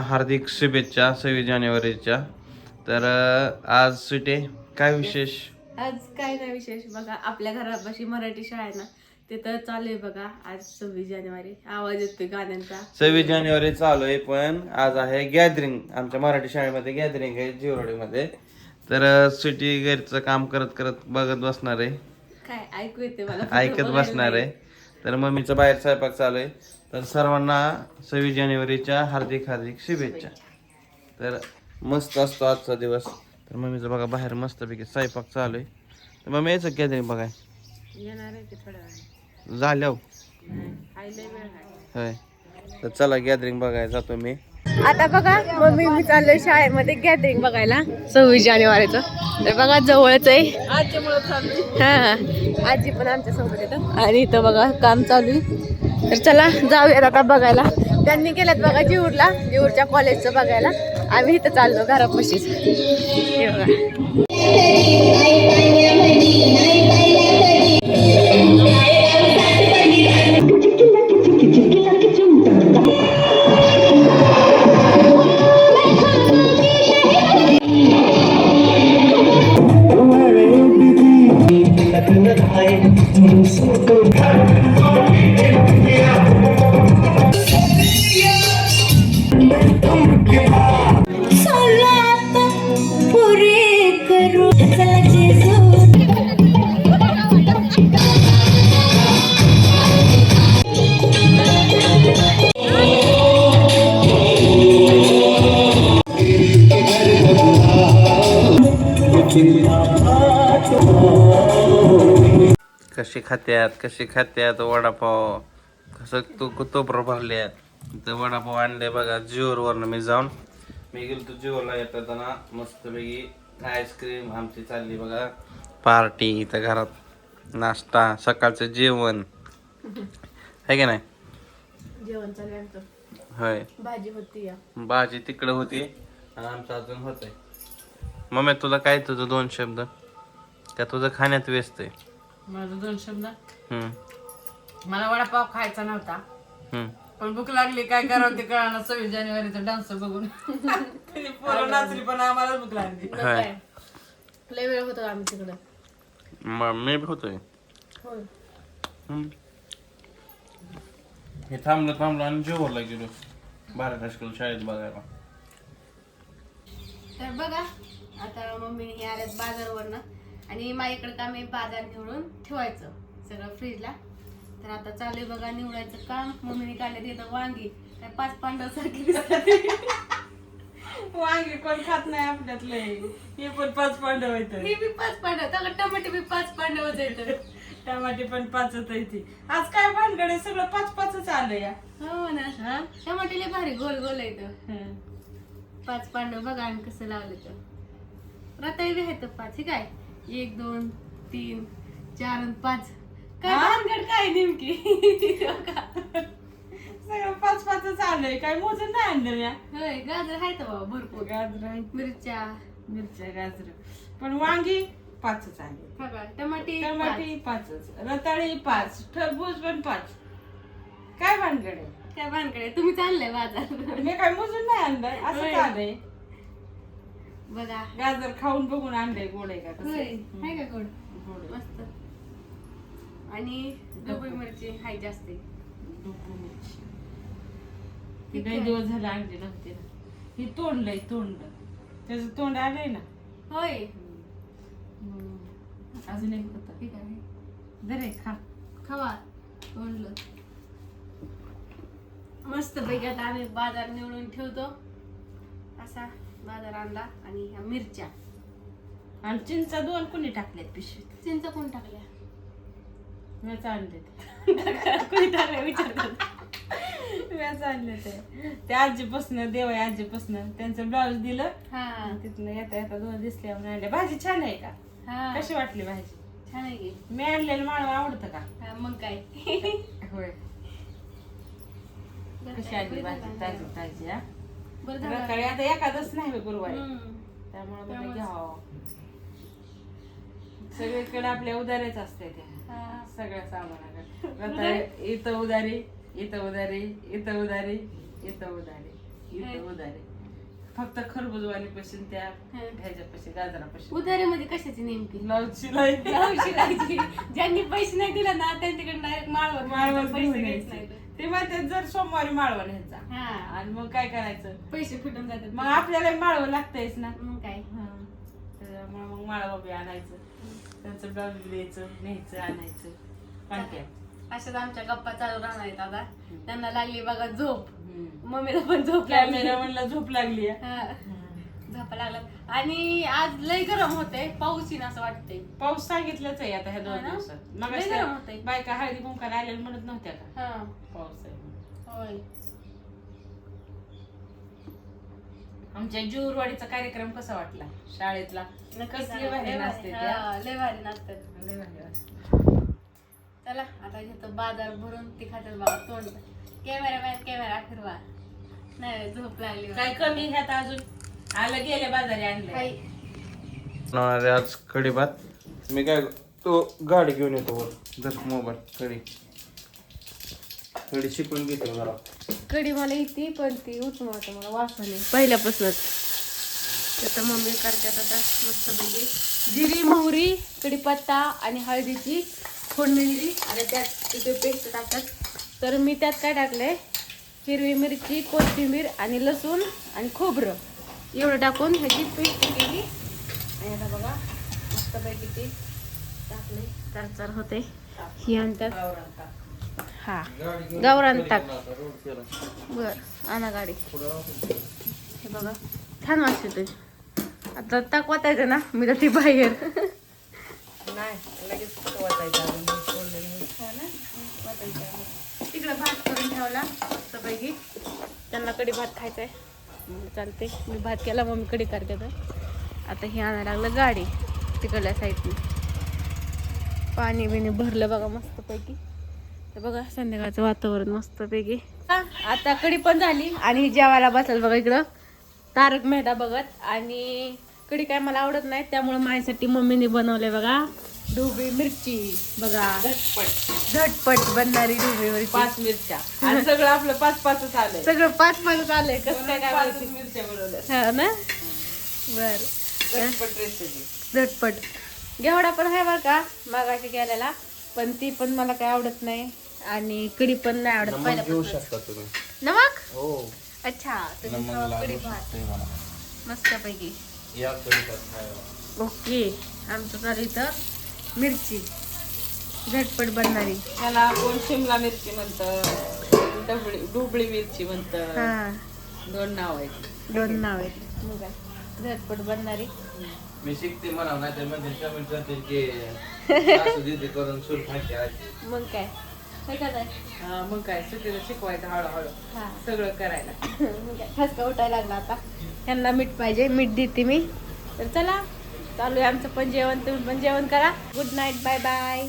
हार्दिक शुभेच्छा सव्वीस जानेवारीच्या. तर आज सुटे काय विशेष? आज काय नाही विशेष. बघा आपल्या घरापाशी मराठी शाळा आहे ना तिथं चालू आहे बघा. आज सव्वीस जानेवारी. आवाज येतोय गाण्यांचा. सव्वीस जानेवारी चालू आहे पण आज आहे गॅदरिंग आमच्या मराठी शाळेमध्ये गॅदरिंग आहे जिवरोडीमध्ये तर सुटी घरचं काम करत करत बघत बसणार आहे. काय ऐकू येते मला. ऐकत बसणार आहे. तर मम्मीचा बाहेर स्वयंपाक चालू आहे. तर सर्वांना सव्वीस जानेवारीच्या हार्दिक हार्दिक शुभेच्छा. तर मस्त असतो आजचा दिवस. तर मम्मीचं बघा बाहेर मस्तपैकी स्वयंपाक चालू आहे. तर मम्मी यायचं गॅदरिंग बघाय? झाल्या हो. होय. तर चला गॅदरिंग बघायला जातो मी. आता बघा मम्मी मी चाललोय शाळेमध्ये गॅदरिंग बघायला. सव्वीस जानेवारीचं. तर बघा जवळच आहे. हा आजी पण आमच्यासोबत येतं आणि इथं बघा काम चालू आहे. तर चला जाऊयात आता बघायला. त्यांनी केल्यात बघा जीवरला जीवरच्या कॉलेजचं बघायला. आम्ही इथं चाललो घरापाशीच. हे बघा. Do you. see the कशी खात्यात कशी खात्यात वडापाव? कसं तू तोपर भरल्यात तर वडापाव आणले बघा जिओरवरनं मी जाऊन. मी गेलो तो जिओला येताना मस्तपैकी आईस्क्रीम आमची चालली बघा. पार्टी इथं घरात. नाश्ता सकाळचं जेवण. आहे की नाही? जेवण चालू आहे. होय. भाजी होती भाजी तिकडं होती. आणि आमचं अजून होतंय. मम्मी तुला काय तुझं दोन शब्द? का तुझं खाण्यात व्यस्त आहे? माझं दोन शब्द. हम्म, मला वडापाव खायचा नव्हता. पण भूक लागली काय करावं ते कळणार सव्वीस जानेवारीचा डान्स बघून. पोरं नाचली पण आम्हाला भूक लागली. होय. लय वेळ होतो आम्ही तिकडं. मग मी बी होतोय. होय. हम्म. हे थांबलं थांबलं आणि जेवला गेलो बारा हायस्कूल शाळेत बघायला. तर बघा आता मम्मीने हे आल्यात बाजारवरनं. आणि माझ्याकडे काम आहे बाजार निवडून ठेवायचं सगळं फ्रीजला तर आता चालू आहे बघा निवडायचं काम. मम्मीने काढले तिथं वांगी. काय पाच पांडव सारखी वांगे कोण खात नाही आपल्यातले. हे पण पाच पांडव आहेत ही बी पाच पांडव त्याला टमाटे बी पाच पांडवच येतं टमाटे पण पाचच आहे आज काय भानगडे सगळं पाच पाचच आलं या. हो ना. हा? टमाटे लय भारी गोल गोल येतं. पाच पांडव बघा आम्ही कसं लावलं तर. रताळी बी आहेत पाच. हे काय? एक दोन तीन चार आणि पाच. काय हा? भानगड काय नेमकी? सगळं पाच पाचच आलंय काय मोजून नाही आणलं या होय गाजर आहेत बाबा भरपूर. गाजर आहे. मिरच्या. मिरच्या गाजर. पण वांगी पाचच आले बघा टमाटे टमाटे पाचच. रताळी पाच. टरबूज पण पाच. काय भानगड आहे? पाच. काय भानकडे तुम्ही चाललंय बाजार. मी काय मोजून नाही आणलंय. असं होय. आलंय बघा. गाजर खाऊन बघून आणलंय गोड आहे का? कसं होय. आहे? का गोड? गोड आहे. मस्त. आणि ढोबळी मिरची हाय जास्त आहे. मिरची. ती काही? दिवस झाले आणली नव्हती ना. ही तोंडलंय तोंड. त्याचं तोंड आलंय ना. होय. अजून एक होतं. ठीक आहे. जरे खा. खावा. तोंडलं. मस्त पैकी आता आम्ही बाजार निवडून ठेवतो. असा. बाजार आणला आणि ह्या मिरच्या. आणि चिंचा दोन कोणी टाकल्यात पिशवीत? चिंच कोण टाकल्या? मीच आणले कोणी टाकल्या विचारतात मीच आणले ते ते आजीपासनं देवाय आजीपासनं त्यांचं ब्लाऊज दिलं. हा. तिथनं येता येता दोन दिसल्या म्हणून आणल्या. भाजी छान आहे का? हा. कशी वाटली भाजी? छान आहे की. मी आणलेलं माळव आवडतं का? मग काय? होय. कशी आणली भाजी? ताजी ताजी हा? बरं झालं. रताळी आता एखादच नाही बे गुरुवारी हम्म. त्यामुळे मला त्यामुळेच. घ्यावं. सगळीकडे आपल्या उदारीच असते ते. हा. सगळ्या सामानाकडे. रताळी इथं उदारी इथं उदारी इथं उदारी इथं उदारी इथं उधारी फक्त खरबूजवाली पासून त्या हं. ह्याच्यापाशी गाजरापाशी. उधारीमध्ये कशाची नेमकी? ब्लाऊज शिलाई ब्लाऊज शिलायची ज्यांनी पैसे नाही दिला ना त्यांच्याकडे डायरेक्ट माळवर माळवर पैसे घेऊन घ्यायचे यायचं. नाहीत. ते म्हणतात जर सोमवारी माळवा न्यायचा. हा. आणि मग काय करायचं? पैसे फिटून जातात. मग आपल्याला माळवं लागतंयच ना. मग काय? हं. त्याच्यामुळे मग माळवा बी आणायचं. त्यांचं ब्लाऊज द्यायचं न्यायचं आणायचं. कॉन्टॅक्ट अशाच आमच्या गप्पा चालू राहणार आहेत आता त्यांना लागली बघा झोप. मम्मीला पण झोप लागली. कॅमेरा म्हणला झोप लागली. हा, झोपा लागला. आणि आज लय गरम होते पाऊस येईन असं वाटतंय. पाऊस सांगितलंच आहे आता ह्या हा दोन ना? दिवसात. मग लय गरम होतंय. बायका हळदी कुंकाला आलेल्या म्हणत नव्हत्या का? हा. पाऊस आहे. होय. आमच्या जुरवाडीचा कार्यक्रम कसा वाटला? शाळेतला? कसली भारी लय भारी, त्या हा, लय भारी नाचतात. लय भारी. चला आता घेतो बाजार भरून ती बाबा तोंड. कॅमेरामॅन कॅमेरा फिरवा नाही झोप लागली काय कमी ह्यात अजून? आलं गेले बाजारी आणले. काही बनवणार आहे आज कढी भात. मी काय तो गाडी घेऊन येतो वर. जर मोबाईल कढी. कढी शिकून घेतो जरा? कढी मला येते पण ती उचमळत मला वासने पहिल्यापासूनच. आता मम्मी करतात आता मस्तपैकी जिरी मोहरी कढीपत्ता आणि हळदीची फोडणी दिली आणि त्यात तिथे पेस्ट टाकतात. तर मी त्यात काय टाकलंय? हिरवी मिरची कोथिंबीर आणि लसूण आणि खोबरं. एवढं टाकून ह्याची पेस्ट केली आणि आता बघा मस्तपैकी ती टाकली. चरचर होते. ही आणतात. हा. गावरान ताक बर आणा गाडी. हे बघा छान वाटते आता ताक वाटायचं ना मी तर ती बाहेर. नाही लगेच हे. तिकडे भात करून ठेवला मस्तपैकी. त्यांना कढी भात खायचा आहे चालते मी भात केला मम्मी करते तर. आता हे आणायला लागलं गाडी तिकडल्या साईडने. पाणी बिणी भरलं बघा मस्तपैकी. तर बघा संध्याकाळचं वातावरण मस्तपैकी. आता कडी पण झाली आणि जेवायला बसलं बघा इकडं. तारक मेहता बघत आणि कडी काय मला आवडत नाही त्यामुळे माझ्यासाठी मम्मीने बनवले बघा. ढोबळी मिरची बघा. झटपट. झटपट बनणारी ढोबळी मिरची. पाच मिरच्या. आणि सगळं आपलं पाच पाचच आलंय. सगळं पाच पाच आलंय कसं काय काय पाचच माहिती मिरच्या बनवल्या हा ना? बर. झटपट रेसिपी झटपट. घेवडा पण आहे बरं का? मागाशी केलेला. पण ती पण मला काय आवडत नाही. आणि कढी पण नाही आवडत घेऊ पहिल्यापासून. शकता तुम्ही. नमक? हो. अच्छा तुम्ही नमक खावा कढी लागू भात. शकते मला मस्तपैकी. या खायला. ओके. आमचं चालू इथं. मिरची. झटपट बनणारी. त्याला कोण शिमला मिरची म्हणतं डबळी डुबळी मिरची म्हणतं हा. दोन नाव आहेत. दोन नाव आहेत. मग काय. झटपट बनणारी. मी शिकते म्हणा नाही तर म्हणजे कमेंट करतील की करून सूर मग काय? मग काय? सुट्टीला शिकवायचं हळूहळू. हा. सगळं करायला. मग काय, ठसका उठायला लागला आता. त्यांना मीठ पाहिजे. मीठ देते मी. तर चला. चालू आहे आमचं पण जेवण तुम्ही पण जेवण करा. Good night bye bye